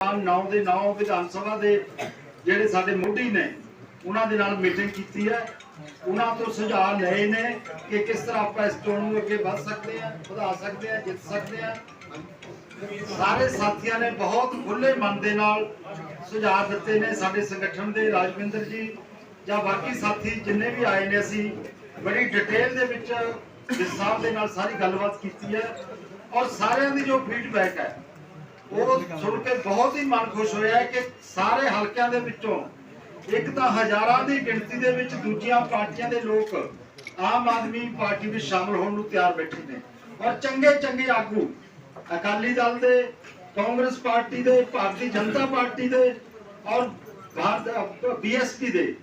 ਨੌ ਦੇ ਨੌ ਵਿਧਾਨ ਸਭਾ ਦੇ ਜਿਹੜੇ ਸਾਡੇ ਮੋਢੀ ਨੇ, ਉਹਨਾਂ ਦੇ ਨਾਲ ਮੀਟਿੰਗ ਕੀਤੀ ਹੈ। ਉਹਨਾਂ ਤੋਂ ਸੁਝਾਅ ਲਏ ਨੇ ਕਿ ਕਿਸ ਤਰ੍ਹਾਂ ਆਪਾਂ ਇਸ ਚੋਣ ਨੂੰ ਅੱਗੇ ਵਧ ਸਕਦੇ ਹਾਂ, ਵਧਾ ਸਕਦੇ ਹਾਂ, ਜਿੱਤ ਸਕਦੇ ਹਾਂ। ਸਾਰੇ ਸਾਥੀਆਂ ਨੇ ਬਹੁਤ ਖੁੱਲੇ ਮਨ ਦੇ ਨਾਲ ਸੁਝਾਅ ਦਿੱਤੇ ਨੇ ਸਾਡੇ ਸੰਗਠਨ ਦੇ, ਰਾਜਵਿੰਦਰ ਜੀ ਜਾਂ ਬਾਕੀ ਸਾਥੀ ਜਿੰਨੇ ਵੀ ਆਏ ਨੇ, ਅਸੀਂ ਬੜੀ ਡਿਟੇਲ ਦੇ ਵਿੱਚ ਵਿਸਥਾਰ ਦੇ ਨਾਲ ਸਾਰੀ ਗੱਲਬਾਤ ਕੀਤੀ ਹੈ। ਔਰ ਸਾਰਿਆਂ ਦੀ ਜੋ ਫੀਡਬੈਕ ਹੈ ਉਹ ਸੁਣ ਕੇ ਬਹੁਤ ਹੀ ਮਨ ਖੁਸ਼ ਹੋਇਆ ਕਿ ਸਾਰੇ ਹਲਕਿਆਂ ਦੇ ਵਿੱਚੋਂ ਇੱਕ ਤਾਂ ਹਜ਼ਾਰਾਂ ਦੀ ਗਿਣਤੀ ਦੇ ਵਿੱਚ ਦੂਜੀਆਂ ਪਾਰਟੀਆਂ ਦੇ ਲੋਕ ਆਮ ਆਦਮੀ ਪਾਰਟੀ ਵਿੱਚ ਸ਼ਾਮਲ ਹੋਣ ਨੂੰ ਤਿਆਰ ਬੈਠੇ ਨੇ। ਔਰ ਚੰਗੇ ਚੰਗੇ ਆਗੂ ਅਕਾਲੀ ਦਲ ਦੇ, ਕਾਂਗਰਸ ਪਾਰਟੀ ਦੇ, ਭਾਰਤੀ ਜਨਤਾ ਪਾਰਟੀ ਦੇ ਔਰ ਭਾਰਤ ਬੀਐਸਪੀ ਦੇ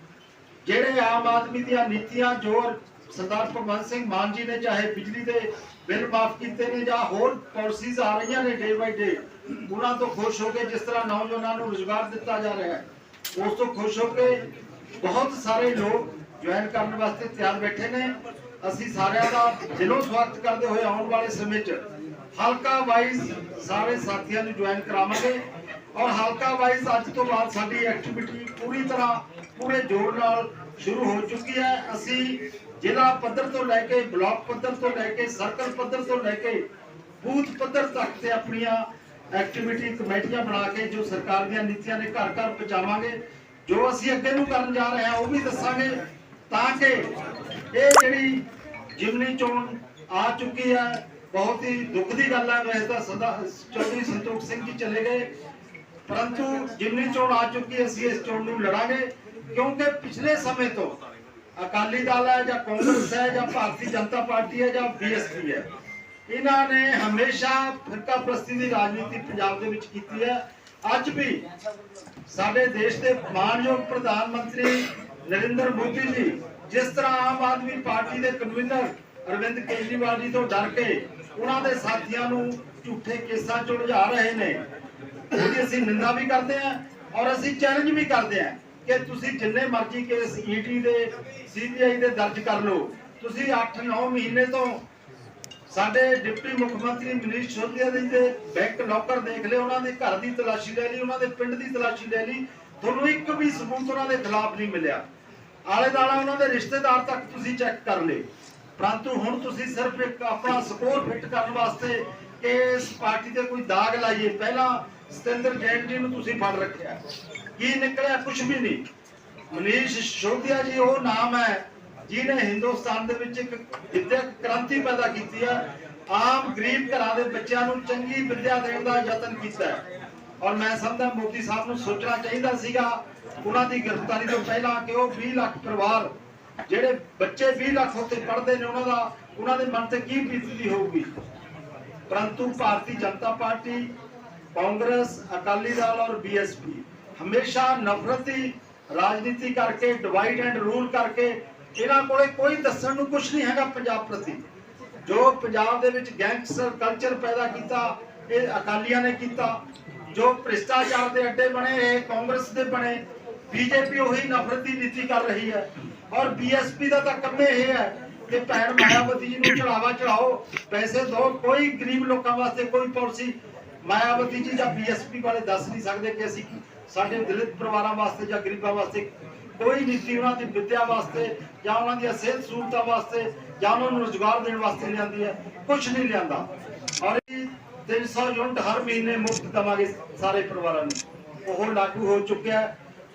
ਜਿਹੜੇ ਆਮ ਆਦਮੀ ਦੀਆਂ ਨੀਤੀਆਂ, ਜੋ ਸਰਦਾਰ ਭਗਵੰਤ ਸਿੰਘ ਮਾਨ ਜੀ ਨੇ ਚਾਹੇ ਬਿਜਲੀ ਦੇ ਬਿੱਲ ਮਾਫ ਕੀਤੇ ਨੇ ਜਾਂ ਹੋਰ ਪਾਲਿਸੀਜ਼ ਆ ਰਹੀਆਂ ਨੇ ਡੇ ਬਾਈ ਡੇ ਉਹਨਾਂ ਤੋਂ ਖੁਸ਼ ਹੋ ਕੇ ਜਿਸ ਤਰ੍ਹਾਂ ਨੌਜਵਾਨਾਂ ਨੂੰ ਰੁਜ਼ਗਾਰ ਦਿੱਤਾ ਜਾ ਰਿਹਾ ਹੈ, ਉਸ ਤੋਂ ਖੁਸ਼ ਹੋ ਕੇ ਬਹੁਤ ਸਾਰੇ ਲੋਕ ਜੁਆਇਨ ਕਰਨ ਵਾਸਤੇ ਤਿਆਰ ਬੈਠੇ ਨੇ। ਅਸੀਂ ਸਾਰਿਆਂ ਦਾ ਦਿਲੋਂ ਸਵਾਗਤ ਕਰਦੇ ਹੋਏ ਆਉਣ ਵਾਲੇ ਸਮੇਂ 'ਚ ਹਲਕਾ ਵਾਈਜ਼ ਸਾਰੇ ਸਾਥੀਆਂ ਨੂੰ ਜੁਆਇਨ ਕਰਾਵਾਂਗੇ ਔਰ ਹਲਕਾ ਵਾਈਜ਼ ਅੱਜ ਤੋਂ ਬਾਅਦ ਸਾਡੀ ਐਕਟੀਵਿਟੀ ਪੂਰੀ ਤਰ੍ਹਾਂ, ਪੂਰੇ ਜੋਰ ਨਾਲ ਸ਼ੁਰੂ ਹੋ ਚੁੱਕੀ ਹੈ। ਅਸੀਂ ਜ਼ਿਲ੍ਹਾ ਪੱਧਰ ਤੋਂ ਲੈ ਕੇ ਬਲਾਕ ਪੱਧਰ ਤੋਂ ਲੈ ਕੇ ਸਰਕਲ ਪੱਧਰ ਤੋਂ ਲੈ ਕੇ ਬੂਥ ਪੱਧਰ ਤੱਕ ਤੇ ਆਪਣੀਆਂ ਐਕਟੀਵਿਟੀ ਕਮੇਟੀਆਂ ਬਣਾ ਕੇ ਜੋ ਸਰਕਾਰ ਦੀਆਂ ਨੀਤੀਆਂ ਨੇ ਘਰ ਘਰ ਪਹੁੰਚਾਵਾਂਗੇ। ਜੋ ਅਸੀਂ ਅੱਗੇ ਨੂੰ ਕਰਨ ਜਾ ਰਹੇ ਹਾਂ, ਉਹ ਵੀ ਦੱਸਾਂਗੇ ਤਾਂ ਕਿ ਇਹ ਜਿਹੜੀ ਜਿਮਨੀ ਚੋਣ ਆ ਚੁੱਕੀ ਹੈ ਬਹੁਤ ਹੀ ਦੁੱਖ ਦੀ ਗੱਲ ਹੈ ਵੈਸੇ ਤਾਂ ਸਦਾ ਚੌਧਰੀ ਸੰਤੋਖ ਸਿੰਘ ਜੀ ਚਲੇ ਗਏ। ਪਰੰਤੂ ਜਿਮਨੀ ਚੋਣ ਆ ਚੁੱਕੀ ਅਸੀਂ ਇਸ ਚੋਣ ਨੂੰ ਲੜਾਂਗੇ, ਕਿਉਂਕਿ ਪਿਛਲੇ ਸਮੇਂ ਤੋਂ ਅਕਾਲੀ ਦਲ ਹੈ, ਜਾਂ ਕਾਂਗਰਸ ਹੈ, ਜਾਂ ਭਾਰਤੀ ਜਨਤਾ ਪਾਰਟੀ ਹੈ, ਜਾਂ ਬੀਐਸਪੀ ਹੈ, ਇਹਨਾਂ ਨੇ ਹਮੇਸ਼ਾ ਫਿਰਕਾ ਪ੍ਰਸਤੀ ਦੀ ਰਾਜਨੀਤੀ ਪੰਜਾਬ ਦੇ ਵਿੱਚ ਕੀਤੀ ਹੈ। ਅੱਜ ਵੀ ਸਾਡੇ ਦੇਸ਼ ਦੇ ਮਾਨਯੋਗ ਪ੍ਰਧਾਨ ਮੰਤਰੀ ਨਰਿੰਦਰ ਮੋਦੀ ਜੀ, ਜਿਸ ਤਰ੍ਹਾਂ ਆਮ ਆਦਮੀ ਪਾਰਟੀ ਦੇ ਕਨਵੀਨਰ ਅਰਵਿੰਦ ਕੇਜਰੀਵਾਲ ਜੀ ਤੋਂ ਡਰ ਕੇ ਉਹਨਾਂ ਦੇ ਸਾਥੀਆਂ ਨੂੰ ਝੂਠੇ ਕੇਸਾਂ 'ਚ ਉਲਝਾ ਰਹੇ ਨੇ। ਉਹਦੀ ਅਸੀਂ ਨਿੰਦਾ ਵੀ ਕਰਦੇ ਹਾਂ ਔਰ ਅਸੀਂ ਚੈਲੰਜ ਵੀ ਕਰਦੇ ਹਾਂ ਕਿ ਤੁਸੀਂ ਜਿੰਨੇ ਮਰਜ਼ੀ ਕੇਸ ਈਡੀ ਦੇ ਸੀਬੀਆਈ ਦੇ ਦਰਜ ਕਰ ਲਓ। ਤੁਸੀਂ 8-9 ਮਹੀਨੇ ਤੋਂ ਸਾਡੇ ਡਿਪਟੀ ਮੁੱਖ ਮੰਤਰੀ ਮਨੀਸ਼ ਸਿਸੋਦੀਆ ਜੀ ਦੇ ਬੈਂਕ ਲੋਕਰ ਦੇਖ ਲਿਓ ਉਹਨਾਂ ਦੇ ਘਰ ਦੀ ਤਲਾਸ਼ੀ ਲੈ ਲਈ, ਉਹਨਾਂ ਦੇ ਪਿੰਡ ਦੀ ਤਲਾਸ਼ੀ ਲੈ ਲਈ। ਤੁਹਾਨੂੰ ਇੱਕ ਵੀ ਸਬੂਤ ਉਹਨਾਂ ਦੇ ਖਿਲਾਫ ਨਹੀਂ ਮਿਲਿਆ। ਆਲੇ ਦਾਲਾ ਉਹਨਾਂ ਦੇ ਰਿਸ਼ਤੇਦਾਰ ਤੱਕ ਤੁਸੀਂ ਚੈੱਕ ਕਰ ਲਏ। ਪਰੰਤੂ ਹੁਣ ਤੁਸੀਂ ਸਿਰਫ ਇੱਕ ਆਪਣਾ ਸਕੋਰ ਫਿੱਟ ਕਰਨ ਵਾਸਤੇ ਇਸ ਪਾਰਟੀ ਤੇ ਕੋਈ ਦਾਗ ਲਾਈਏ। ਪਹਿਲਾਂ ਸਤਿੰਦਰ ਜੈਨ ਜੀ ਨੂੰ ਤੁਸੀਂ ਫੜ ਰੱਖਿਆ। ਕੀ ਨਿਕਲਿਆ? ਕੁਝ ਵੀ ਨਹੀਂ। ਮਨੀਸ਼ ਸਿਸੋਦੀਆ ਜੀ, ਉਹ ਨਾਮ ਹੈ, ਜਿਹਨੇ ਹਿੰਦੁਸਤਾਨ ਦੇ ਵਿੱਚ ਇੱਕ ਵਿਦਿਅਕ ਕ੍ਰਾਂਤੀ ਪੈਦਾ ਕੀਤੀ ਹੈ। ਆਮ ਗਰੀਬ ਘਰਾਂ ਦੇ ਬੱਚਿਆਂ ਨੂੰ ਚੰਗੀ ਵਿਦਿਆ ਦੇਣ ਦਾ ਯਤਨ ਕੀਤਾ ਹੈ। ਔਰ ਮੈਂ ਸਮਝਦਾ ਮੋਦੀ ਸਾਹਿਬ ਨੂੰ ਸੋਚਣਾ ਚਾਹੀਦਾ ਸੀਗਾ, ਉਹਨਾਂ ਦੀ ਗ੍ਰਿਫਤਾਰੀ ਤੋਂ ਪਹਿਲਾਂ ਕਿ ਉਹ 20 ਲੱਖ ਪਰਿਵਾਰ ਜਿਹੜੇ ਬੱਚੇ 20 ਲੱਖ ਉੱਤੇ ਪੜ੍ਹਦੇ ਨੇ, ਉਹਨਾਂ ਦਾ, ਉਹਨਾਂ ਦੇ ਮਨ ਤੇ ਕੀ ਬੀਤਦੀ ਹੋਊਗੀ? ਪਰੰਤੂ ਭਾਰਤੀ ਜਨਤਾ ਪਾਰਟੀ, ਕਾਂਗਰਸ, ਅਕਾਲੀ ਦਲ ਔਰ ਬੀਐਸਪੀ ਹਮੇਸ਼ਾ ਨਫ਼ਰਤੀ ਰਾਜਨੀਤੀ ਕਰਕੇ ਡਿਵਾਈਡ ਐਂਡ ਰੂਲ ਕਰਕੇ ਇਹਨਾਂ ਕੋਲੇ ਕੋਈ ਦੱਸਣ ਨੂੰ ਕੁਝ ਨਹੀਂ ਹੈਗਾ ਪੰਜਾਬ ਪ੍ਰਤੀ। ਜੋ ਪੰਜਾਬ ਦੇ ਵਿੱਚ ਗੈਂਗਸਟਰ ਕਲਚਰ ਪੈਦਾ ਕੀਤਾ, ਇਹ ਅਕਾਲੀਆਂ ਨੇ ਕੀਤਾ, ਜੋ ਭ੍ਰਿਸ਼ਟਾਚਾਰ ਦੇ ਅੱਡੇ ਬਣੇ, ਇਹ ਕਾਂਗਰਸ ਦੇ ਬਣੇ, ਬੀਜੇਪੀ ਉਹੀ ਨਫ਼ਰਤੀ ਨੀਤੀ ਕਰ ਰਹੀ ਹੈ। ਔਰ ਬੀਐਸਪੀ ਦਾ ਤਾਂ ਕੰਮ ਇਹ ਹੈ ਕਿ ਭੈਣ ਮਾਇਆਵਤੀ ਜੀ ਨੂੰ ਚੜਾਵਾ ਚੜਾਓ, ਪੈਸੇ ਦਿਓ ਕੋਈ ਗਰੀਬ ਲੋਕਾਂ ਵਾਸਤੇ ਕੋਈ ਪਾਲਿਸੀ ਮਾਇਆਵਤੀ ਜੀ ਜਾਂ ਬੀਐਸਪੀ ਵਾਲੇ ਦੱਸ ਨਹੀਂ ਸਕਦੇ ਕਿ ਅਸੀਂ ਸਾਡੇ ਦਲਿਤ ਪਰਿਵਾਰਾਂ ਵਾਸਤੇ ਜਾਂ ਗਰੀਬਾਂ ਵਾਸਤੇ ਕੋਈ ਨੀਤੀ ਉਹਨਾਂ ਦੀ ਵਿੱਦਿਆ ਵਾਸਤੇ ਜਾਂ ਉਹਨਾਂ ਦੀਆਂ ਸਿਹਤ ਸਹੂਲਤਾਂ ਵਾਸਤੇ ਜਾਂ ਉਹਨਾਂ ਨੂੰ ਰੁਜ਼ਗਾਰ ਦੇਣ ਵਾਸਤੇ ਲਿਆਂਦੀ ਹੈ ਕੁਝ ਨਹੀਂ ਲਿਆਂਦਾ। ਔਰ ਇਹ 300 ਯੂਨਿਟ ਹਰ ਮਹੀਨੇ ਮੁਫਤ ਦਵਾਂਗੇ ਸਾਰੇ ਪਰਿਵਾਰਾਂ ਨੂੰ। ਉਹ ਲਾਗੂ ਹੋ ਚੁੱਕਿਆ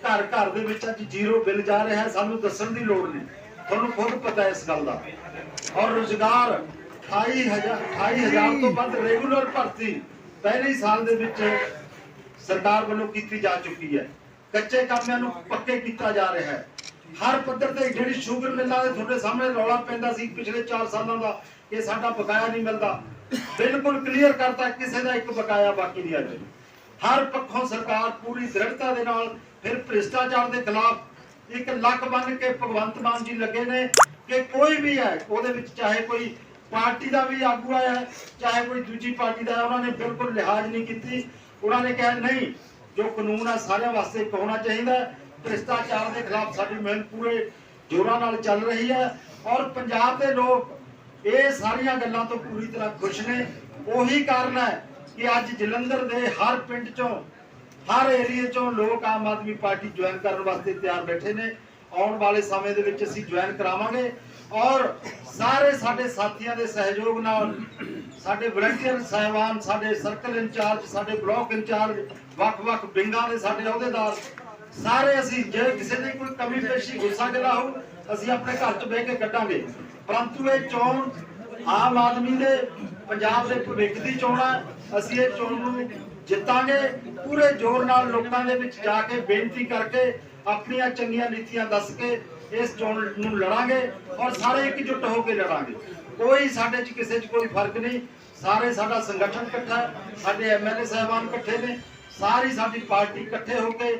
ਘਰ ਘਰ ਦੇ ਵਿੱਚ ਅੱਜ ਜ਼ੀਰੋ ਬਿੱਲ ਜਾ ਰਿਹਾ ਸਾਨੂੰ ਦੱਸਣ ਦੀ ਲੋੜ ਨਹੀਂ। ਤੁਹਾਨੂੰ ਖੁਦ ਪਤਾ ਇਸ ਗੱਲ ਦਾ। ਔਰ ਰੁਜ਼ਗਾਰ 28000 28000 ਤੋਂ ਵੱਧ ਰੈਗੂਲਰ ਭਰਤੀ ਪਹਿਲੇ ਸਾਲ ਦੇ ਵਿੱਚ ਸਰਕਾਰ ਵੱਲੋਂ ਕੀਤੀ ਜਾ ਚੁੱਕੀ ਹੈ। ਕੱਚੇ ਕਾਮਿਆਂ ਨੂੰ ਪੱਕੇ ਕੀਤਾ ਜਾ ਰਿਹਾ ਹੈ। ਹਰ ਪੱਧਰ ਤੇ ਜਿਹੜੀ ਸ਼ੂਗਰ ਮਿਲਾਂ ਦੇ ਤੁਹਾਡੇ ਸਾਹਮਣੇ ਰੌਲਾ ਪੈਂਦਾ ਸੀ ਪਿਛਲੇ 4 ਸਾਲਾਂ ਦਾ ਕਿ ਸਾਡਾ ਬਕਾਇਆ ਨਹੀਂ ਮਿਲਦਾ। ਬਿਲਕੁਲ ਕਲੀਅਰ ਕਰਤਾ, ਕਿਸੇ ਦਾ ਇੱਕ ਬਕਾਇਆ ਬਾਕੀ ਨਹੀਂ ਅੱਜ। ਹਰ ਪੱਖੋਂ ਸਰਕਾਰ ਪੂਰੀ ਦ੍ਰਿੜਤਾ ਦੇ ਨਾਲ ਫਿਰ ਭ੍ਰਿਸ਼ਟਾਚਾਰ ਦੇ ਖਿਲਾਫ ਇੱਕ ਲੱਕ ਬੰਨ ਕੇ ਭਗਵੰਤ ਮਾਨ ਜੀ ਲੱਗੇ ਨੇ ਕਿ ਕੋਈ ਵੀ ਹੈ, ਉਹਦੇ ਵਿੱਚ ਚਾਹੇ ਕੋਈ ਪਾਰਟੀ ਦਾ ਵੀ ਆਗੂ ਆਇਆ ਚਾਹੇ ਕੋਈ ਦੂਜੀ ਪਾਰਟੀ ਦਾ, ਉਹਨਾਂ ਨੇ ਬਿਲਕੁਲ ਲਿਹਾਜ਼ ਨਹੀਂ ਕੀਤੀ। ਉਹਨਾਂ ਨੇ ਕਿਹਾ, ਨਹੀਂ, ਜੋ ਕਾਨੂੰਨ ਹੈ ਸਾਰਿਆਂ ਵਾਸਤੇ ਹੋਣਾ ਚਾਹੀਦਾ ਭ੍ਰਿਸ਼ਟਾਚਾਰ ਦੇ ਖਿਲਾਫ ਸਾਡੀ ਮਿਹਨਤ ਪੂਰੇ ਜੋਰਾਂ ਨਾਲ ਚੱਲ ਰਹੀ ਹੈ ਔਰ ਪੰਜਾਬ ਦੇ ਲੋਕ ਇਹ ਸਾਰੀਆਂ ਗੱਲਾਂ ਤੋਂ ਪੂਰੀ ਤਰ੍ਹਾਂ ਖੁਸ਼ ਨੇ। ਉਹੀ ਕਾਰਨ ਹੈ ਕਿ ਅੱਜ ਜਲੰਧਰ ਦੇ ਹਰ ਪਿੰਡ ਚੋਂ ਹਰ ਏਰੀਏ ਚੋਂ ਲੋਕ ਆਮ ਆਦਮੀ ਪਾਰਟੀ ਜੁਆਇਨ ਕਰਨ ਵਾਸਤੇ ਤਿਆਰ ਬੈਠੇ ਨੇ। ਆਉਣ ਵਾਲੇ ਸਮੇਂ ਦੇ ਵਿੱਚ ਅਸੀਂ ਜੁਆਇਨ ਕਰਾਵਾਂਗੇ ਔਰ ਸਾਰੇ ਸਾਡੇ ਸਾਥੀਆਂ ਦੇ ਸਹਿਯੋਗ ਨਾਲ ਸਾਡੇ ਵਲੰਟੀਅਰ ਸਹਿਬਾਨ, ਸਾਡੇ ਸਰਕਲ ਇੰਚਾਰਜ, ਸਾਡੇ ਬਲਾਕ ਇੰਚਾਰਜ, ਵੱਖ-ਵੱਖ ਵਿੰਗਾਂ ਦੇ ਸਾਡੇ ਅਹੁਦੇਦਾਰ, ਸਾਰੇ ਅਸੀਂ ਜੇ ਕਿਸੇ ਦੀ ਕੋਈ ਕਮੀ, ਪੇਸ਼ੀ, ਗੁੱਸਾ ਗਿਲਾ ਹੋ ਅਸੀਂ ਆਪਣੇ ਘਰ 'ਚ ਬਹਿ ਕੇ ਕੱਢਾਂਗੇ। ਪਰੰਤੂ ਇਹ ਚੋਣ ਆਮ ਆਦਮੀ ਦੇ ਪੰਜਾਬ ਦੇ ਭਵਿੱਖ ਦੀ ਚੋਣ ਹੈ ਅਸੀਂ ਇਹ ਚੋਣ ਨੂੰ ਜਿੱਤਾਂਗੇ, ਪੂਰੇ ਜ਼ੋਰ ਨਾਲ ਲੋਕਾਂ ਦੇ ਵਿੱਚ ਜਾ ਕੇ ਬੇਨਤੀ ਕਰਕੇ ਆਪਣੀਆਂ ਚੰਗੀਆਂ ਨੀਤੀਆਂ ਦੱਸ ਕੇ ਇਸ ਚੋਣ ਨੂੰ ਲੜਾਂਗੇ ਔਰ ਸਾਰੇ ਇਕਜੁੱਟ ਹੋ ਕੇ ਲੜਾਂਗੇ। ਕੋਈ ਸਾਡੇ 'ਚ ਕਿਸੇ 'ਚ ਕੋਈ ਫ਼ਰਕ ਨਹੀਂ। ਸਾਰੇ ਸਾਡਾ ਸੰਗਠਨ ਇਕੱਠਾ ਹੈ, ਸਾਡੇ ਐਮਐਲਏ ਸਾਹਿਬਾਨ ਇਕੱਠੇ ਨੇ, ਸਾਰੀ ਸਾਡੀ ਪਾਰਟੀ ਇਕੱਠੇ ਹੋ ਕੇ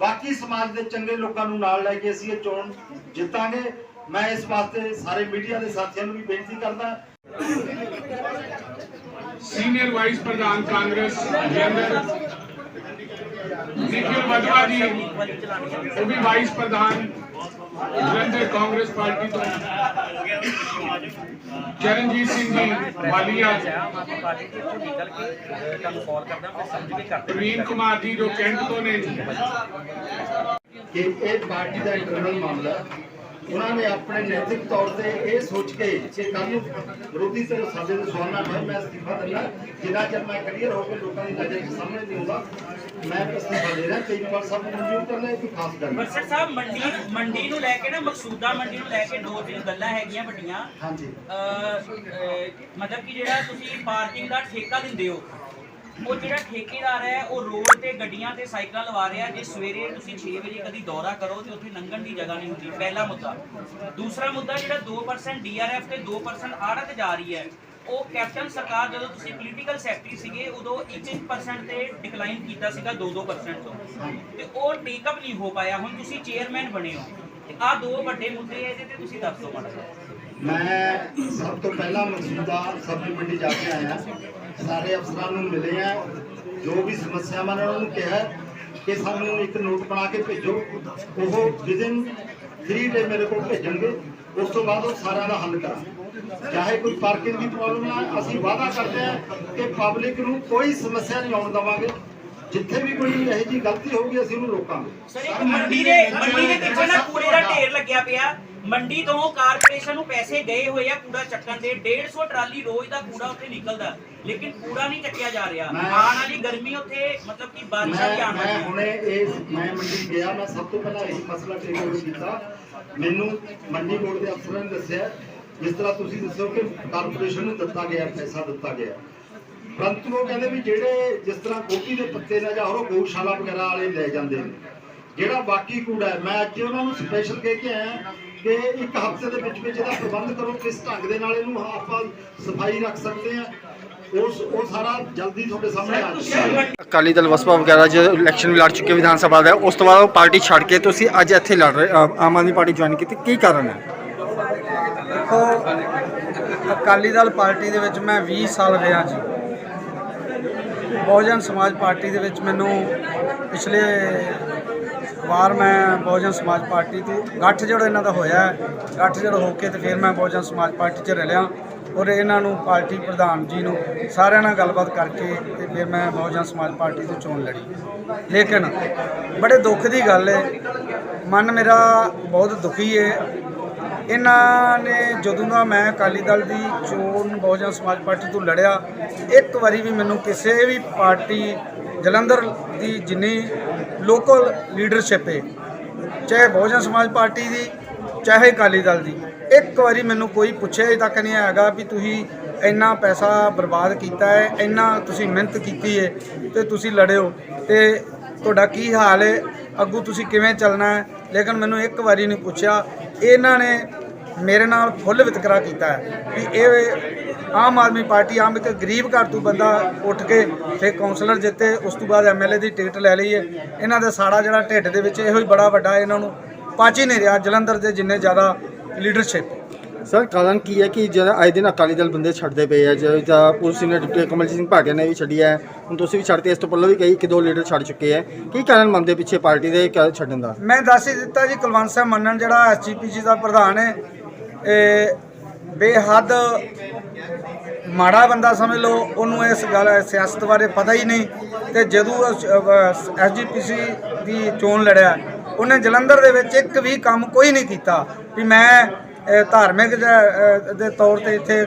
ਬਾਕੀ ਸਮਾਜ ਦੇ ਚੰਗੇ ਲੋਕਾਂ ਨੂੰ ਨਾਲ ਲੈ ਕੇ ਅਸੀਂ ਇਹ ਚੋਣ ਜਿੱਤਾਂਗੇ। ਮੈਂ ਇਸ ਵਾਸਤੇ ਸਾਰੇ ਮੀਡੀਆ ਦੇ ਸਾਥੀਆਂ ਨੂੰ ਵੀ ਬੇਨਤੀ ਕਰਦਾ। ਸੀਨੀਅਰ ਵਾਈਸ ਪ੍ਰਧਾਨ ਕਾਂਗਰਸ ਜਨਰਲ ਨਿਖਿਲ ਵਧਵਾ ਜੀ ਉਹ ਵੀ ਵਾਈਸ ਪ੍ਰਧਾਨ ਜਲੰਧਰ ਕਾਂਗਰਸ ਪਾਰਟੀ ਤੋਂ ਚਰਨਜੀਤ ਸਿੰਘ ਜੀ ਵਾਲੀਆ ਆਪਾਂ ਪਾਰਟੀ ਦੇ ਇੱਥੋਂ ਨਿਕਲ ਕੇ ਤੁਹਾਨੂੰ ਕਾਲ ਕਰਦਾ ਮੈਂ ਸਮਝ ਕੇ ਕਰਦਾ ਪ੍ਰਵੀਨ ਕੁਮਾਰ ਜੀ ਜੋ ਕੈਂਟ ਤੋਂ ਨੇ ਕਿ ਇਹ ਪਾਰਟੀ ਦਾ ਇੰਟਰਨਲ ਮਾਮਲਾ ਹੈ। ਉਹਨਾਂ ਨੇ ਆਪਣੇ ਨੈਤਿਕ ਤੌਰ ਤੇ ਇਹ ਸੋਚ ਕੇ ਕਿ ਕੱਲ ਨੂੰ ਵਿਰੋਧੀ ਤੇ ਸਾਡੇ ਦੇ ਸਵਾਲ ਹੋਏ ਮੈਂ ਅਸਤੀਫਾ ਦਿੰਦਾ ਜਿੰਨਾ ਚਿਰ ਮੈਂ ਕਲੀਅਰ ਹੋ ਕੇ ਲੋਕਾਂ ਦੀ ਨਜ਼ਰ ਸਾਹਮਣੇ ਨਹੀਂ ਆਉਂਦਾ ਮੈਂ ਅਸਤੀਫਾ ਦੇ ਰਿਹਾ ਕੇਜਰੀਵਾਲ ਸਾਹਿਬ ਨੂੰ ਮਨਜ਼ੂਰ ਕਰ ਲਿਆ ਕੋਈ ਖਾਸ ਗੱਲ ਨਹੀਂ। ਬਰਸਰ ਸਾਹਿਬ ਮੰਡੀ ਮੰਡੀ ਨੂੰ ਲੈ ਕੇ ਨਾ ਮਕਸੂਦਾ ਮੰਡੀ ਨੂੰ ਲੈ ਕੇ ਦੋ ਤਿੰਨ ਗੱਲਾਂ ਹੈਗੀਆਂ ਵੱਡੀਆਂ। ਹਾਂਜੀ। ਮਤਲਬ ਕਿ ਜਿਹੜਾ ਤੁਸੀਂ ਪਾਰਕਿੰਗ ਦਾ ਠੇਕਾ ਦਿੰਦੇ ਹੋ ਉਹ ਜਿਹੜਾ ਠੇਕੇਦਾਰ ਹੈ, ਉਹ ਰੋਡ ਤੇ ਗੱਡੀਆਂ ਤੇ ਸਾਈਕਲਾਂ ਲਵਾ ਰਿਹਾ ਜੇ ਸਵੇਰੇ ਤੁਸੀਂ 6 ਵਜੇ ਕਦੀ ਦੌਰਾ ਕਰੋ ਤੇ ਉੱਥੇ ਲੰਘਣ ਦੀ ਜਗ੍ਹਾ ਨਹੀਂ ਹੁੰਦੀ। ਪਹਿਲਾ ਮੁੱਦਾ। ਦੂਸਰਾ ਮੁੱਦਾ ਜਿਹੜਾ 2% ਡੀਆਰਐਫ ਤੇ 2% ਆੜਤ ਜਾ ਰਹੀ ਹੈ, ਉਹ ਕੈਪਟਨ ਸਰਕਾਰ ਜਦੋਂ ਤੁਸੀਂ ਪੋਲੀਟੀਕਲ ਸੈਕਟਰੀ ਸੀਗੇ, ਉਦੋਂ 1% ਤੇ ਡਿਕਲਾਈਨ ਕੀਤਾ ਸੀਗਾ 2-2% ਤੋਂ। ਤੇ ਉਹ ਟੇਕਅਪ ਨਹੀਂ ਹੋ ਪਾਇਆ। ਹੁਣ ਤੁਸੀਂ ਚੇਅਰਮੈਨ ਬਣੇ ਹੋ। ਤੇ ਆ ਦੋ ਵੱਡੇ ਮੁੱਦੇ ਆ, ਇਹਦੇ ਤੇ ਤੁਸੀਂ ਦੱਸ ਦਿਓ ਮਾੜਾ ਮੈਂ ਸਭ ਤੋਂ ਪਹਿਲਾਂ ਮਕਸੂਦਾ ਸਬਜ਼ੀ ਮੰਡੀ ਜਾ ਕੇ ਆਇਆ। ਸਾਰੇ ਅਫਸਰਾਂ ਨੂੰ ਮਿਲੇ ਆ। ਜੋ ਵੀ ਸਮੱਸਿਆਵਾਂ ਨੇ ਉਹਨਾਂ ਨੂੰ ਕਿਹਾ ਕਿ ਸਾਨੂੰ ਇੱਕ ਨੋਟ ਬਣਾ ਕੇ ਭੇਜੋ। ਉਹ ਵਿਦਿਨ 3 ਡੇ ਮੇਰੇ ਕੋਲ ਭੇਜਣਗੇ। ਉਸ ਤੋਂ ਬਾਅਦ ਉਹ ਸਾਰਿਆਂ ਦਾ ਹੱਲ ਕਰਾਂ ਚਾਹੇ ਕੋਈ ਪਾਰਕਿੰਗ ਦੀ ਪ੍ਰੋਬਲਮ ਹੈ ਅਸੀਂ ਵਾਅਦਾ ਕਰਦੇ ਹਾਂ ਕਿ ਪਬਲਿਕ ਨੂੰ ਕੋਈ ਸਮੱਸਿਆ ਨਹੀਂ ਆਉਣ ਦੇਵਾਂਗੇ। ਜਿੱਥੇ ਵੀ ਕੋਈ ਇਹੋ ਜਿਹੀ ਗਲਤੀ ਹੋਊਗੀ ਅਸੀਂ ਉਹਨੂੰ ਰੋਕਾਂਗੇ। ਮੰਡੀ ਦੇ ਮੰਡੀ ਦੇ ਪਿੱਛੇ ਨਾ ਕੂੜੇ ਦਾ ਢੇਰ ਲੱਗਿਆ ਪਿਆ। ਮੰਡੀ ਤੋਂ ਕਾਰਪੋਰੇਸ਼ਨ ਨੂੰ ਪੈਸੇ ਗਏ ਹੋਏ ਆ ਕੂੜਾ ਚੱਕਣ ਦੇ। 150 ਟਰਾਲੀ ਰੋਜ਼ ਦਾ ਕੂੜਾ ਉੱਥੇ ਨਿਕਲਦਾ। ਲੇਕਿਨ ਕੂੜਾ ਨਹੀਂ ਚੱਕਿਆ ਜਾ ਰਿਹਾ। ਮੈਂ- ਆਉਣ ਵਾਲੀ ਗਰਮੀ ਉੱਥੇ ਮਤਲਬ ਕਿ ਬਾਰਿਸ਼ਾਂ ਵੀ ਮੈਂ ਆਉਣ ਮੈਂ ਵਾਲੀਆਂ। ਹੁਣੇ ਇਹ ਮੈਂ ਮੰਡੀ ਗਿਆ ਮੈਂ ਸਭ ਤੋਂ ਪਹਿਲਾਂ ਇਹ ਮਸਲਾ ਟੇਕ ਓਵਰ ਕੀਤਾ। ਮੈਨੂੰ ਮੰਡੀ ਬੋਰਡ ਦੇ ਅਫਸਰਾਂ ਨੇ ਦੱਸਿਆ ਜਿਸ ਤਰ੍ਹਾਂ ਤੁਸੀਂ ਦੱਸੋ ਕਿ ਕਾਰਪੋਰੇਸ਼ਨ ਨੂੰ ਦਿੱਤਾ ਗਿਆ ਪੈਸਾ ਦਿੱਤਾ ਗਿਆ। ਪਰੰਤੂ ਉਹ ਕਹਿੰਦੇ ਵੀ ਜਿਹੜੇ ਜਿਸ ਤਰ੍ਹਾਂ ਗੋਭੀ ਦੇ ਪੱਤੇ ਨੇ ਜਾਂ ਹੋਰ ਗਊਸ਼ਾਲਾ ਵਗੈਰਾ ਵਾਲੇ ਲੈ ਜਾਂਦੇ ਨੇ ਜਿਹੜਾ ਬਾਕੀ ਕੂੜਾ ਹੈ ਮੈਂ ਅੱਜ ਉਹਨਾਂ ਨੂੰ ਸਪੈਸ਼ਲ ਕਹਿ ਕੇ ਆਇਆ ਕਿ ਇੱਕ ਹਫ਼ਤੇ ਦੇ ਵਿੱਚ ਵਿੱਚ ਇਹਦਾ ਪ੍ਰਬੰਧ ਕਰੋ ਕਿਸ ਢੰਗ ਦੇ ਨਾਲ ਇਹਨੂੰ ਆਪਾਂ ਸਫ਼ਾਈ ਰੱਖ ਸਕਦੇ ਆ ਉਸ ਉਹ ਸਾਰਾ ਜਲਦੀ ਤੁਹਾਡੇ ਸਾਹਮਣੇ ਆ ਜਾਊਗਾ। ਅਕਾਲੀ ਦਲ ਵਸਪਾ ਵਗੈਰਾ ਜੋ ਇਲੈਕਸ਼ਨ ਵੀ ਲੜ ਚੁੱਕੇ ਵਿਧਾਨ ਸਭਾ ਦਾ ਉਸ ਤੋਂ ਬਾਅਦ ਉਹ ਪਾਰਟੀ ਛੱਡ ਕੇ ਤੁਸੀਂ ਅੱਜ ਇੱਥੇ ਲੜ ਰਹੇ ਆਮ ਆਦਮੀ ਪਾਰਟੀ ਜੁਆਇਨ ਕੀਤੀ ਕੀ ਕਾਰਨ ਹੈ? ਦੇਖੋ ਅਕਾਲੀ ਦਲ ਪਾਰਟੀ ਦੇ ਵਿੱਚ ਮੈਂ 20 ਸਾਲ ਰਿਹਾ ਜੀ। ਬਹੁਜਨ ਸਮਾਜ ਪਾਰਟੀ ਦੇ ਵਿੱਚ ਮੈਨੂੰ ਪਿਛਲੇ ਵਾਰ ਮੈਂ ਬਹੁਜਨ ਸਮਾਜ ਪਾਰਟੀ ਤੋਂ ਗੱਠ ਜਿਹੜਾ ਇਹਨਾਂ ਦਾ ਹੋਇਆ ਹੈ, ਗੱਠ ਜਿਹੜਾ ਹੋ ਕੇ ਤੇ ਫਿਰ ਮੈਂ ਬਹੁਜਨ ਸਮਾਜ ਪਾਰਟੀ 'ਚ ਰਲਿਆ ਔਰ ਇਹਨਾਂ ਨੂੰ ਪਾਰਟੀ ਪ੍ਰਧਾਨ ਜੀ ਨੂੰ ਸਾਰਿਆਂ ਨਾਲ ਗੱਲਬਾਤ ਕਰਕੇ ਤੇ ਫਿਰ ਮੈਂ ਬਹੁਜਨ ਸਮਾਜ ਪਾਰਟੀ ਤੋਂ ਚੋਣ ਲੜੀ। ਲੇਕਿਨ ਬੜੇ ਦੁੱਖ ਦੀ ਗੱਲ ਹੈ ਮਨ ਮੇਰਾ ਬਹੁਤ ਦੁਖੀ ਹੈ ਇਹਨਾਂ ਨੇ ਜਦੋਂ ਦਾ ਮੈਂ ਅਕਾਲੀ ਦਲ ਦੀ ਚੋਣ ਬਹੁਜਨ ਸਮਾਜ ਪਾਰਟੀ ਤੋਂ ਲੜਿਆ ਇੱਕ ਵਾਰੀ ਵੀ ਮੈਨੂੰ ਕਿਸੇ ਵੀ ਪਾਰਟੀ ਜਲੰਧਰ ਦੀ ਜਿੰਨੀ ਲੋਕਲ ਲੀਡਰਸ਼ਿਪ ਹੈ। ਚਾਹੇ ਬਹੁਜਨ ਸਮਾਜ ਪਾਰਟੀ ਦੀ, ਚਾਹੇ ਅਕਾਲੀ ਦਲ ਦੀ। ਇੱਕ ਵਾਰੀ ਮੈਨੂੰ ਕੋਈ ਪੁੱਛਿਆ ਹੀ ਤੱਕ ਨਹੀਂ ਹੈਗਾ ਵੀ ਤੁਸੀਂ ਇੰਨਾ ਪੈਸਾ ਬਰਬਾਦ ਕੀਤਾ ਹੈ, ਇੰਨਾ ਤੁਸੀਂ ਮਿਹਨਤ ਕੀਤੀ ਹੈ ਤੇ ਤੁਸੀਂ ਲੜਿਓ। ਤੇ ਤੁਹਾਡਾ ਕੀ ਹਾਲ ਹੈ? ਅੱਗੂ ਤੁਸੀਂ ਕਿਵੇਂ ਚੱਲਣਾ ਹੈ? ਲੇਕਿਨ ਮੈਨੂੰ ਇੱਕ ਵਾਰੀ ਨਹੀਂ ਪੁੱਛਿਆ। ਇਹਨਾਂ ਨੇ ਮੇਰੇ ਨਾਲ ਫੁੱਲ ਵਿਤਕਰਾ ਕੀਤਾ ਹੈ ਵੀ ਇਹ ਆਮ ਆਦਮੀ ਪਾਰਟੀ ਆਮ ਇੱਕ ਗਰੀਬ ਘਰ ਤੋਂ ਬੰਦਾ ਉੱਠ ਕੇ ਫਿਰ ਕਾਉਂਸਲਰ ਜਿੱਤੇ ਉਸ ਤੋਂ ਬਾਅਦ ਐਮਐਲਏ ਦੀ ਟਿਕਟ ਲੈ ਲਈ ਹੈ ਇਹਨਾਂ ਦਾ ਸਾੜਾ ਜਿਹੜਾ ਢਿੱਡ ਦੇ ਵਿੱਚ ਇਹੋ ਹੀ ਬੜਾ ਵੱਡਾ ਇਹਨਾਂ ਨੂੰ ਪਚ ਹੀ ਨਹੀਂ ਰਿਹਾ ਜਲੰਧਰ ਦੇ ਜਿੰਨੇ ਜ਼ਿਆਦਾ ਲੀਡਰਸ਼ਿਪ ਸਰ ਕਾਰਨ ਕੀ ਹੈ ਕਿ ਜਿਹੜਾ ਆਏ ਦਿਨ ਅਕਾਲੀ ਦਲ ਬੰਦੇ ਛੱਡਦੇ ਪਏ ਆ ਜਿਵੇਂ ਤਾਂ ਪੁਲਿਸ ਨੇ ਡਿਪਟੀ ਕਮਲਜੀਤ ਸਿੰਘ ਭਾਟੀਆ ਨੇ ਵੀ ਛੱਡੀ ਹੈ ਹੁਣ ਤੁਸੀਂ ਵੀ ਛੱਡਤੇ ਇਸ ਤੋਂ ਪਹਿਲਾਂ ਵੀ ਕਈ ਇੱਕ ਦੋ ਲੀਡਰ ਛੱਡ ਚੁੱਕੇ ਹੈ ਕੀ ਕਾਰਨ ਮੰਨਦੇ ਪਿੱਛੇ ਪਾਰਟੀ ਦੇ ਛੱਡਣ ਦਾ? ਮੈਂ ਦੱਸ ਹੀ ਦਿੱਤਾ ਜੀ ਕੁਲਵੰਤ ਸਿੰਘ ਮੰਨਣ ਜਿਹੜਾ ਐਸਜੀਪੀਸੀ ਦਾ ਪ੍ਰਧਾਨ ਹੈ ਇਹ ਬੇਹੱਦ ਮਾੜਾ ਬੰਦਾ ਸਮਝ ਲਓ, ਉਹਨੂੰ ਇਸ ਗੱਲ ਸਿਆਸਤ ਬਾਰੇ ਪਤਾ ਹੀ ਨਹੀਂ, ਤੇ ਜਦੋਂ ਐਸਜੀਪੀਸੀ ਦੀ ਚੋਣ ਲੜਿਆ, ਉਹਨੇ ਜਲੰਧਰ ਦੇ ਵਿੱਚ ਇੱਕ ਵੀ ਕੰਮ ਕੋਈ ਨਹੀਂ ਕੀਤਾ ਵੀ ਮੈਂ ਧਾਰਮਿਕ ਦੇ ਤੌਰ ਤੇ ਇੱਥੇ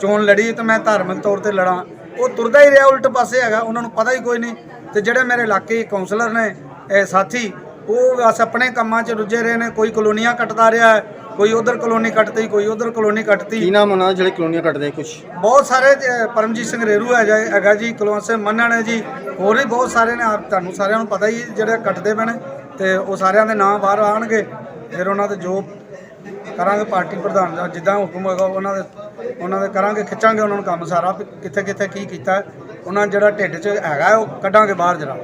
ਚੋਣ ਲੜੀ ਤੇ ਮੈਂ ਧਾਰਮਿਕ ਤੌਰ ਤੇ ਲੜਾਂ। ਉਹ ਤੁਰਦਾ ਹੀ ਰਿਹਾ, ਉਲਟ ਪਾਸੇ ਹੈਗਾ, ਉਹਨਾਂ ਨੂੰ ਪਤਾ ਹੀ ਕੋਈ ਨਹੀਂ। ਤੇ ਜਿਹੜੇ ਮੇਰੇ ਇਲਾਕੇ ਕਾਉਂਸਲਰ ਨੇ ਸਾਥੀ, ਉਹ ਬਸ ਆਪਣੇ ਕੰਮਾਂ 'ਚ ਰੁੱਝੇ ਰਹੇ ਨੇ, ਕੋਈ ਕਲੋਨੀਆਂ ਕੱਟਦਾ ਰਿਹਾ ਕੋਈ ਉਧਰ ਕਲੋਨੀ ਕੱਟਤੀ ਕੋਈ ਉਧਰ ਕਲੋਨੀ ਕੱਟਤੀ। ਕੀ ਨਾਮ ਉਹਨਾਂ ਦਾ ਜਿਹੜੇ ਕਲੋਨੀਆਂ ਕੱਟਦੇ ਕੁਝ ਬਹੁਤ ਸਾਰੇ ਅਹ, ਪਰਮਜੀਤ ਸਿੰਘ ਰੇਰੂ ਹੈ ਜਾ- ਹੈਗਾ ਜੀ ਕੁਲਵੰਤ ਸਿੰਘ ਮੰਨਣ ਹੈ ਜੀ ਹੋਰ ਵੀ ਬਹੁਤ ਸਾਰੇ ਨੇ ਆਪ ਤੁਹਾਨੂੰ ਸਾਰਿਆਂ ਨੂੰ ਪਤਾ ਹੀ ਜਿਹੜੇ ਕੱਟਦੇ ਪਏ ਨੇ ਤੇ ਉਹ ਸਾਰਿਆਂ ਦੇ ਨਾਮ ਬਾਹਰ ਆਣਗੇ ਫਿਰ ਉਹਨਾਂ ਦੇ ਜੋ ਕਰਾਂਗੇ ਪਾਰਟੀ ਪ੍ਰਧਾਨ ਦਾ ਜਿੱਦਾਂ ਹੁਕਮ ਹੋਏਗਾ ਉਹਨਾਂ ਦੇ ਉਹਨਾਂ ਦੇ ਕਰਾਂਗੇ ਖਿੱਚਾਂਗੇ ਉਹਨਾਂ ਨੂੰ ਕੰਮ ਸਾਰਾ ਵੀ ਕਿੱਥੇ ਕਿੱਥੇ ਕੀ ਕੀਤਾ ਉਹਨਾਂ ਜਿਹੜਾ ਢਿੱਡ 'ਚ ਹੈਗਾ ਉਹ ਕੱਢਾਂਗੇ ਬਾਹਰ ਜਰਾ।